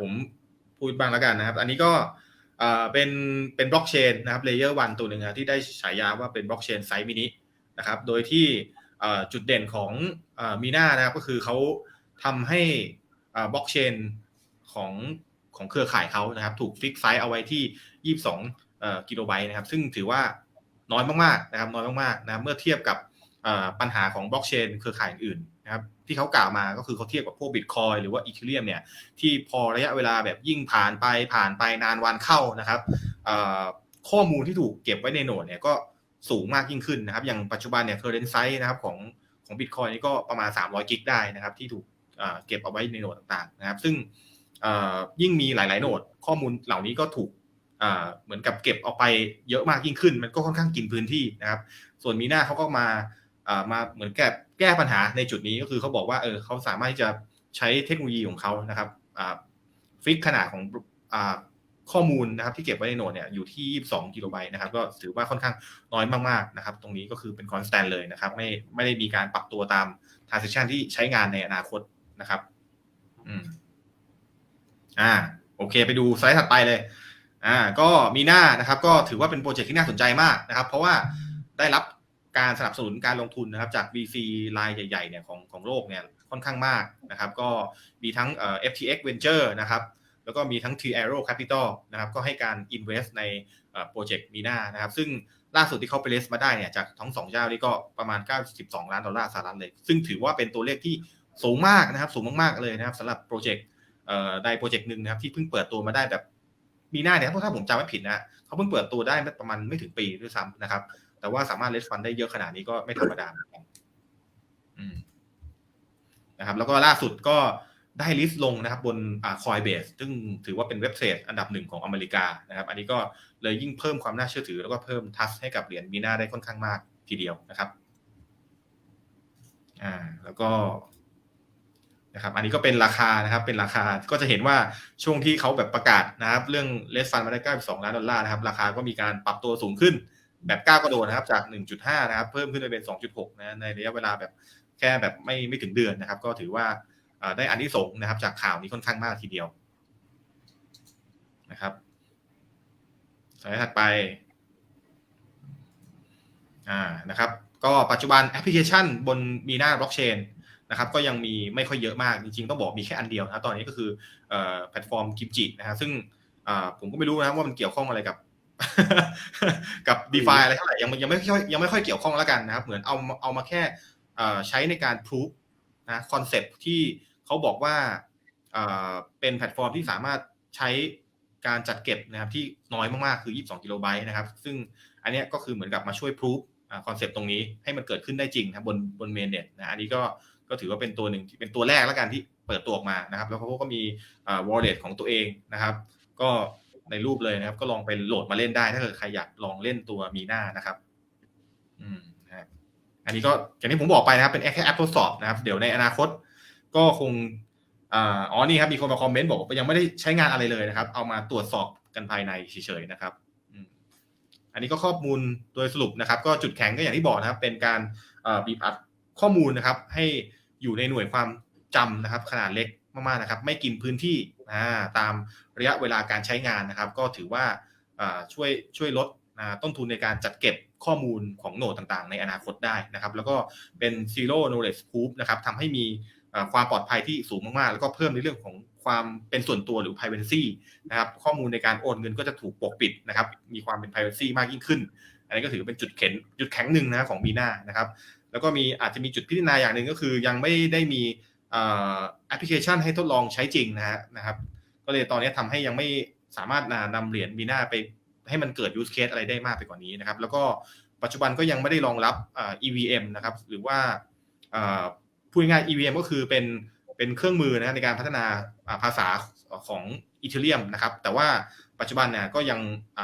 ผมพูดบ้างแล้วกันนะครับ อันนี้ก็เป็นเป็นบล็อกเชนนะครับเลเยอร์วันตัวหนึ่งที่ได้ฉายาว่าเป็นบล็อกเชนไซส์มินินะครับ โดยที่จุดเด่นของมีนานะครับก็คือเขาทำให้บล็อกเชนของของเครือข่ายเขานะครับ ถูกฟิกไซส์เอาไว้ที่ 22กิโลไบต์นะครับ ซึ่งถือว่าน้อยมากๆนะครับน้อยมากๆนะเมื่อเทียบกับปัญหาของบล็อกเชนเครือข่ายอื่น นะครับที่เขากล่าวมาก็คือเขาเทียบกับพวกบิตคอยหรือว่าอีเทเรียมเนี่ยที่พอระยะเวลาแบบยิ่งผ่านไปผ่านไปนานวันเข้านะครับข้อมูลที่ถูกเก็บไว้ในโนดเนี่ยก็สูงมากยิ่งขึ้นนะครับอย่างปัจจุบันเนี่ยเคอร์เรนไซส์นะครับของของบิตคอยนี่ก็ประมาณ 300 กิกได้นะครับที่ถูกเก็บเอาไว้ในโนดต่างๆนะครับ ซึ่งยิ่งมีหลาย ๆ โนดข้อมูลเหล่านี้ก็ถูกเหมือนกับเก็บเอาไปเยอะมากยิ่งขึ้น มันก็ค่อนข้างกินพื้นที่นะครับ ส่วนมีหน้าเขาก็มา มาเหมือนแก้แก้ปัญหาในจุดนี้ก็คือเขาบอกว่าเออเขาสามารถที่จะใช้เทคโนโลยีของเขานะครับฟิกขนาดของข้อมูลนะครับที่เก็บไว้ในโนดเนี่ยอยู่ที่ 22 กิโลไบต์นะครับ ก็ถือว่าค่อนข้างน้อยมากๆนะครับ ตรงนี้ก็คือเป็นคอนสแตนเลยนะครับ ไม่ไม่ได้มีการปรับตัวตาม transaction ที่ใช้งานในอนาคตนะครับ อืมอ่า โอเค ไปดูสไลด์ถัดไปเลย อ่า ก็มีหน้านะครับ ก็ถือว่าเป็นโปรเจกต์ที่น่าสนใจมากนะครับ เพราะว่าได้รับ การสนับสนุนการลงทุนนะครับจาก VC รายใหญ่ๆเนี่ยของของโลกเนี่ยค่อนข้างมากนะครับ ก็มีทั้งเอ่อ FTX Venture นะครับแล้วก็มีทั้ง T Arrow Capital นะครับก็ให้การ invest ในโปรเจกต์มีนานะครับ ซึ่งล่าสุดที่เขาไปเลสมาได้เนี่ยจากทั้งสองเจ้านี่ก็ประมาณ 92 ล้านดอลลาร์สหรัฐเลย ซึ่งถือว่าเป็นตัวเลขที่สูงมากนะครับ สูงมากๆเลยนะครับสำหรับโปรเจกต์ใดโปรเจกต์หนึ่งนะครับ ที่เพิ่งเปิดตัวมาได้แบบมีหน้าเนี่ยเพราะถ้าผมจำไม่ผิดนะเขาเพิ่งเปิดตัวได้ประมาณไม่ถึงปีด้วยซ้ำนะครับ แต่ว่าสามารถเลสฟันได้เยอะขนาดนี้ก็ไม่ธรรมดาเหมือนกันนะครับ แล้วก็ล่าสุดก็ได้ลิสต์ลงนะครับบนคอยเบสซึ่งถือว่าเป็นเว็บไซต์อันดับหนึ่งของอเมริกานะครับ อันนี้ก็เลยยิ่งเพิ่มความน่าเชื่อถือ แล้วก็เพิ่มทัสให้กับเหรียญมีนาได้ค่อนข้างมากทีเดียวนะครับอ่าแล้วก็นะครับอันนี้ก็เป็นราคานะครับเป็นราคาก็จะเห็นว่าช่วงที่เขาแบบประกาศนะครับ เรื่องเลสฟันมาได้92ล้านดอลลาร์นะครับ ราคาก็มีการปรับตัวสูงขึ้น แบบก้าวกระโดดนะครับจาก 1.5 นะครับ เพิ่มขึ้นไปเป็น 2.6 นะในระยะเวลาแบบแค่แบบไม่ไม่ถึงเดือนนะครับ ก็ถือว่าได้อันที่สงนะครับ จากข่าวนี้ค่อนข้างมากทีเดียวนะครับสไลด์ถัดไปอ่านะครับ ก็ปัจจุบันแอปพลิเคชันบนมีหน้าบล็อกเชนนะครับก็ยังมีไม่ค่อยเยอะมากจริงๆต้องบอกมีแค่อันเดียวนะตอนนี้ก็คือแพลตฟอร์มกิมจินะฮะซึ่งผมก็ไม่รู้นะครับว่ามันเกี่ยวข้องอะไรกับ กับ d e f าอะไรเท่าไหร่ยังยังไม่ค่อยยังไม่ค่อยเกี่ยวข้องแล้วกันนะครับ เหมือนเอาเอามาแค่ใช้ในการพิสูจนะคอนเซปที่เขาบอกว่าเป็นแพลตฟอร์มที่สามารถใช้การจัดเก็บนะครับที่น้อยมากๆ คือ 22 กิโลไบต์นะครับ ซึ่งอันนี้ก็คือเหมือนกับมาช่วยพิสูจคอนเซปต์ตรงนี้ให้มันเกิดขึ้นได้จริงนะบนบนเมนเน็ตนะอันนี้ก็ก็ถือว่าเป็นตัวหนึ่งที่เป็นตัวแรกแล้วกันที่เปิดตัวออกมานะครับ แล้วเขาก็มี wallet ของตัวเองนะครับ ก็ ในรูปเลยนะครับ ก็ลองไปโหลดมาเล่นได้ถ้าเกิดใครอยากลองเล่นตัวมีหน้านะครับ อืมนะครับอันนี้ก็อย่างที่ผมบอกไปนะครับเป็นแค่แอปทดสอบนะครับ เดี๋ยวในอนาคต ก็คงอ๋อนี่ครับมีคนมาคอมเมนต์บอกว่ายังไม่ได้ใช้งานอะไรเลยนะครับ เอามาตรวจสอบกันภายในเฉยๆนะครับอันนี้ก็ข้อมูลโดยสรุปนะครับ ก็จุดแข็งก็อย่างที่บอกนะครับ เป็นการบีบอัดข้อมูลนะครับ ให้อยู่ในหน่วยความจำนะครับ ขนาดเล็กมากๆนะครับ ไม่กินพื้นที่ตาม ระยะเวลาการใช้งานนะครับ ก็ถือว่าช่วยช่วยลดต้นทุนในการจัดเก็บข้อมูลของโหนดต่างๆ ในอนาคตได้นะครับ แล้วก็เป็น zero knowledge proof นะครับทำให้มีความปลอดภัยที่สูงมากๆ แล้วก็เพิ่มในเรื่องของความเป็นส่วนตัวหรือ privacy นะครับ ข้อมูลในการโอนเงินก็จะถูกปกปิดนะครับ มีความเป็น privacy มากยิ่งขึ้น อันนี้ก็ถือเป็นจุดเข็นจุดแข็งหนึ่งนะของบีนานะครับ แล้วก็มีอาจจะมีจุดพิจารณาอย่างหนึ่งก็คือยังไม่ได้มีแอปพลิเคชันให้ทดลองใช้จริงนะฮะนะครับ ก็เลยตอนนี้ทำให้ยังไม่สามารถนำเหรียญบีนาไปให้มันเกิด use case อะไรได้มากไปกว่านี้นะครับ แล้วก็ปัจจุบันก็ยังไม่ได้รองรับ EVM นะครับ หรือว่าพูดง่าย EVM ก็คือเป็นเป็นเครื่องมือนะในการพัฒนาภาษาของอีเทเรียมนะครับ แต่ว่าปัจจุบันเนี่ยก็ยัง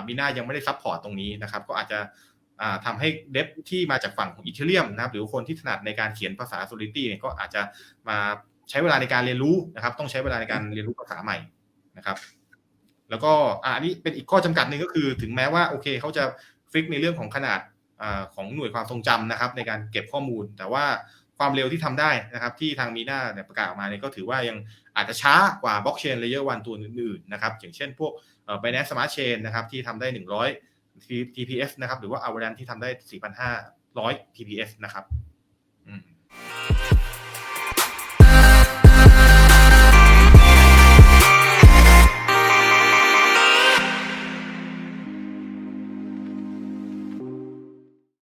มีน้ายังไม่ได้ซัพพอร์ตตรงนี้นะครับ ก็อาจจะทำให้เดฟที่มาจากฝั่งของอีเทเรียมนะครับ หรือคนที่ถนัดในการเขียนภาษา Solidity เนี่ยก็อาจจะมาใช้เวลาในการเรียนรู้นะครับ ต้องใช้เวลาในการเรียนรู้ภาษาใหม่ นะครับ แล้วก็อันนี้เป็นอีกข้อจำกัดหนึ่งก็คือ ถึงแม้ว่าโอเคเขาจะฟิกในเรื่องของขนาดของหน่วยความทรงจำนะครับ ในการเก็บข้อมูล แต่ว่าความเร็วที่ทำได้นะครับ ที่ทางมีนาประกาศออกมาเนี่ยก็ถือว่ายังอาจจะช้ากว่าบล็อกเชนเลเยอร์วันตัวอื่นๆนะครับ อย่างเช่นพวกเอ่อ Binance Smart Chain นะครับที่ทำได้ 100 TPS นะครับหรือว่า Avalanche ที่ทำได้ 4,500 TPS นะครับ อืม